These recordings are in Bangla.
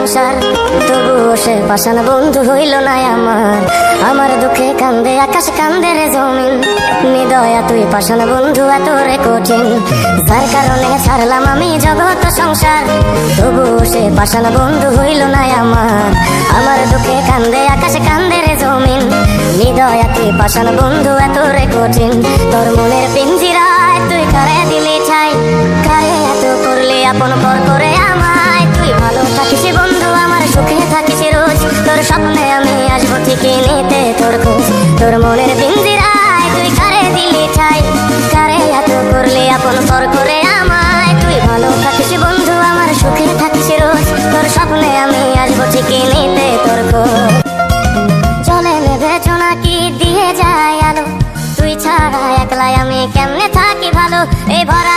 সংসার, তবুও সে পাশান বন্ধু হইল না আমার। আমার দুঃখে কান্দে, আকাশ কান্দে রে জমিন। নিদয়া তুই পাশান বন্ধু, এত রে কঠিন। যার কারণে ছাড়লাম আমি জগৎ সংসার, তবুও সে পাশান বন্ধু হইল না আমার। আমার দুঃখে কান্দে, আকাশ কান্দে রে জমিন। নিদয়া তুই পাশান বন্ধু, এত রে কঠিন। তোর মনের পিঞ্জিরায় তুই কারে দিলি ছাই? কারে এত করলে আপন স্বপ্নে আমি আসব ঠিকই নিতে তোর খোঁজ তোর মনের পিঞ্জিরায় তুই কারে দিলি ছাই? কারে এত করলে আপন পর করে আমায়? তুই ভালো থাকিস বন্ধু, আমার সুখে থাকিস রোজ। তোর স্বপ্নে আমি আসব ঠিকই নিতে তোর খোঁজ চলে নেবে কি দিয়ে যায় আলো। তুই ছাড়া একলাই আমি কেমনে থাকি ভালো? এই ভরা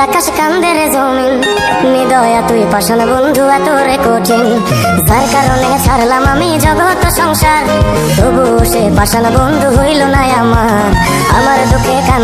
আকাশ কান্দে রে জমিন। নিদয়া তুই পাশান বন্ধু, এত রে কঠিন। যার কারণে ছাড়লাম আমি জগৎ সংসার। তবু সে পাশান বন্ধু হইল না আমার। আমার দুঃখে কান্দে